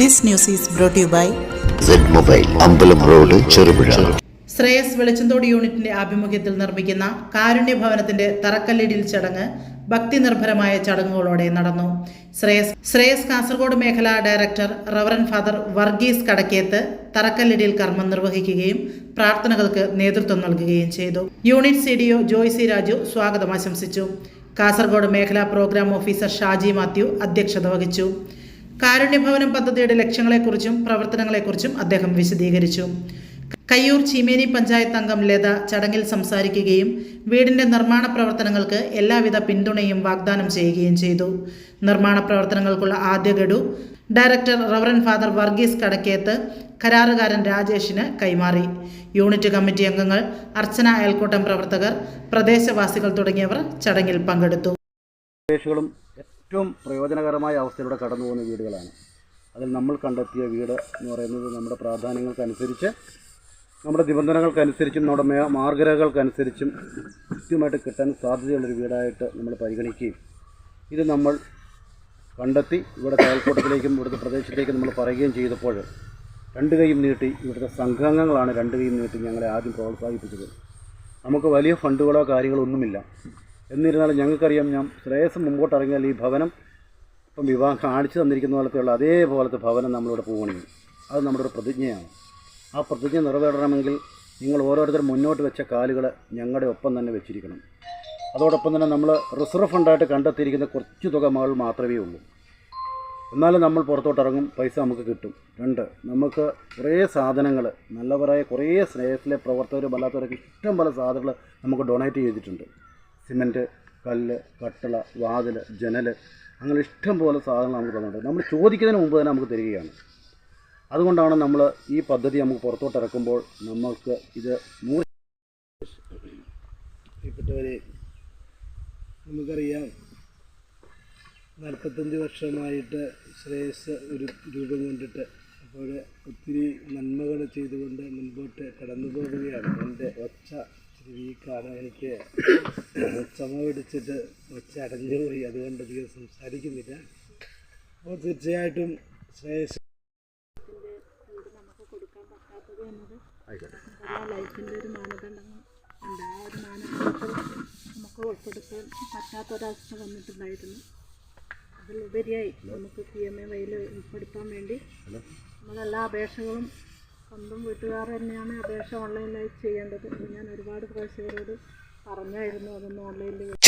This news is brought to you by Z mobile അമ്പലം road Cherupuzha. Shreyas വെളിച്ചന്തോട് യൂണിറ്റിന്റെ ആഭിമുഖ്യത്തിൽ നിർമ്മിക്കുന്ന കാരുണ്യ ഭവനത്തിന്റെ തറക്കല്ലിടിൽ ചടങ്ങ് ഭക്തി നിർഭരമായ ചടങ്ങുകളോടെ നടന്നു. ശ്രേയസ് ശ്രേയസ് കാസർഗോഡ് മേഖലാ director reverend father Varghese Kadakketh തറക്കല്ലിടിൽ കർമ്മം നിർവഹിക്കുകയും പ്രാർത്ഥനകൾക്ക് നേതൃത്വം നൽകുകയും ചെയ്തു. Unit C D O Joy C Raju സ്വാഗതം ആശംസിച്ചു. കാസർഗോഡ് മേഖലാ പ്രോഗ്രാം ഓഫീസർ ഷാജി മാത്യു അധ്യക്ഷത വഹിച്ചു. കാരുണ്യഭവനം പദ്ധതിയുടെ ലക്ഷ്യങ്ങളെക്കുറിച്ചും പ്രവർത്തനങ്ങളെക്കുറിച്ചും അദ്ദേഹം വിശദീകരിച്ചു. കയ്യൂർ ചീമേനി പഞ്ചായത്ത് അംഗം ലത ചടങ്ങിൽ സംസാരിക്കുകയും വീടിന്റെ നിർമ്മാണ പ്രവർത്തനങ്ങൾക്ക് എല്ലാവിധ പിന്തുണയും വാഗ്ദാനം ചെയ്യുകയും ചെയ്തു. നിർമ്മാണ പ്രവർത്തനങ്ങൾക്കുള്ള ആദ്യ ഗഡു director reverend father Varghese Kadakketh കരാറുകാരൻ രാജേഷിന് കൈമാറി. യൂണിറ്റ് കമ്മിറ്റി അംഗങ്ങൾ അർച്ചന അയൽക്കൂട്ടം പ്രവർത്തകർ പ്രദേശവാസികൾ തുടങ്ങിയവർ ചടങ്ങിൽ പങ്കെടുത്തു. ഏറ്റവും പ്രയോജനകരമായ അവസ്ഥയിലൂടെ കടന്നു പോകുന്ന വീടുകളാണ്. അതിൽ നമ്മൾ കണ്ടെത്തിയ വീട് എന്ന് പറയുന്നത് നമ്മുടെ പ്രാധാന്യങ്ങൾക്കനുസരിച്ച് നമ്മുടെ നിബന്ധനകൾക്കനുസരിച്ചും നമ്മുടെ മാർഗരകൾക്കനുസരിച്ചും കൃത്യമായിട്ട് കിട്ടാൻ സാധ്യതയുള്ളൊരു വീടായിട്ട് നമ്മൾ പരിഗണിക്കുകയും ഇത് നമ്മൾ കണ്ടെത്തി ഇവിടെ അയൽക്കൂട്ടത്തിലേക്കും ഇവിടുത്തെ പ്രദേശത്തേക്കും നമ്മൾ പറയുകയും ചെയ്തപ്പോൾ രണ്ട് കൈയും നീട്ടി ഇവിടുത്തെ സംഘാംഗങ്ങളാണ് രണ്ട് കൈയും നീട്ടി ഞങ്ങളെ ആദ്യം പ്രോത്സാഹിപ്പിച്ചത്. നമുക്ക് വലിയ ഫണ്ടുകളോ കാര്യങ്ങളോ ഒന്നുമില്ല. എന്നിരുന്നാലും ഞങ്ങൾക്കറിയാം ഞാൻ ശ്രേയസ് മുമ്പോട്ട് ഇറങ്ങിയാൽ ഈ ഭവനം ഇപ്പം വിവാഹം കാണിച്ചു തന്നിരിക്കുന്ന പോലത്തെയുള്ള അതേപോലത്തെ ഭവനം നമ്മളിവിടെ പോകണമെങ്കിൽ അത് നമ്മുടെ ഒരു പ്രതിജ്ഞയാണ്. ആ പ്രതിജ്ഞ നിറവേറണമെങ്കിൽ നിങ്ങൾ ഓരോരുത്തർ മുന്നോട്ട് വെച്ച കാലുകൾ ഞങ്ങളുടെ ഒപ്പം തന്നെ വെച്ചിരിക്കണം. അതോടൊപ്പം തന്നെ നമ്മൾ റിസർവ് ഫണ്ടായിട്ട് കണ്ടെത്തിയിരിക്കുന്ന കുറച്ച് തുക മകൾ മാത്രമേ ഉള്ളൂ. എന്നാലും നമ്മൾ പുറത്തോട്ട് ഇറങ്ങും പൈസ നമുക്ക് കിട്ടും. രണ്ട് നമുക്ക് കുറേ സാധനങ്ങൾ നല്ലവരായ കുറേ സ്നേഹത്തിലെ പ്രവർത്തകരും അല്ലാത്തവരൊക്കെ ഇഷ്ടം പോലെ സാധനങ്ങൾ നമുക്ക് ഡൊണേറ്റ് ചെയ്തിട്ടുണ്ട്. സിമന്റ് കല്ല് കട്ടള വാതിൽ ജനൽ അങ്ങനെ ഇഷ്ടം പോലെ സാധനങ്ങൾ നമുക്ക് തന്നിട്ടുണ്ട്. നമ്മൾ ചോദിക്കുന്നതിന് മുമ്പ് തന്നെ നമുക്ക് തരികയാണ്. അതുകൊണ്ടാണ് നമ്മൾ ഈ പദ്ധതി നമുക്ക് പുറത്തോട്ട് ഇറക്കുമ്പോൾ നമ്മൾക്ക് ഇത് നൂറ് പ്രിയപ്പെട്ടവരെ നമുക്കറിയാം. നാൽപ്പത്തഞ്ച് വർഷമായിട്ട് ശ്രേയസ് ഒരു രൂപം കൊണ്ടിട്ട് അപ്പോൾ ഒത്തിരി നന്മകൾ ചെയ്തുകൊണ്ട് മുൻപോട്ട് കടന്നു പോകുകയാണ് എന്റെ ഒച്ച വീക്കാണ് എനിക്ക് ചുമ പിടിച്ചിട്ട് ഒച്ച അടഞ്ഞു പോയി. അതുകൊണ്ട് അധികം സംസാരിക്കുന്നില്ല. അപ്പോൾ തീർച്ചയായിട്ടും ശ്രേയസ് ലൈഫിന്റെ ഒരു മാനദണ്ഡങ്ങൾ ഉണ്ട് ആ ഒരു മാനദണ്ഡത്തിൽ നമുക്ക് ഉൾപ്പെടുത്താൻ പറ്റാത്തൊരവസ്ഥ വന്നിട്ടുണ്ടായിരുന്നു. അതിലുപരിയായി നമുക്ക് പി എം എ വൈയിൽ ഉൾപ്പെടുത്താൻ വേണ്ടി നമ്മളെല്ലാ അപേക്ഷകളും സ്വന്തം വീട്ടുകാർ തന്നെയാണ് അപേക്ഷ ഓൺലൈനായി ചെയ്യേണ്ടത് ഞാൻ ഒരുപാട് പ്രാവശ്യം അവരോട് പറഞ്ഞായിരുന്നു. അതൊന്ന് ഓൺലൈനിൽ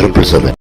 triple seven